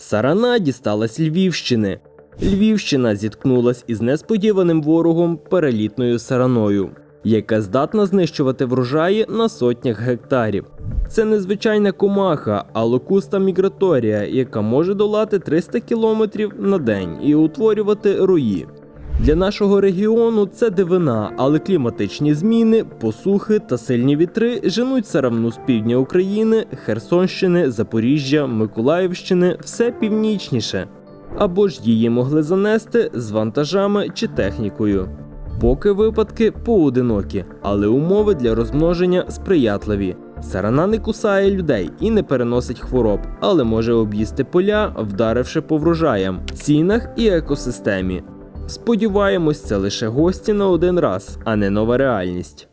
Сарана дісталась Львівщини. Львівщина зіткнулась із несподіваним ворогом перелітною сараною, яка здатна знищувати врожаї на сотнях гектарів. Це незвичайна комаха, а локуста міграторія, яка може долати 300 кілометрів на день і утворювати рої. Для нашого регіону це дивина, але кліматичні зміни, посухи та сильні вітри женуть саравну з півдня України, Херсонщини, Запоріжжя, Миколаївщини все північніше. Або ж її могли занести з вантажами чи технікою. Поки випадки поодинокі, але умови для розмноження сприятливі. Сарана не кусає людей і не переносить хвороб, але може об'їсти поля, вдаривши по врожаям, цінах і екосистемі. Сподіваємось, це лише гості на один раз, а не нова реальність.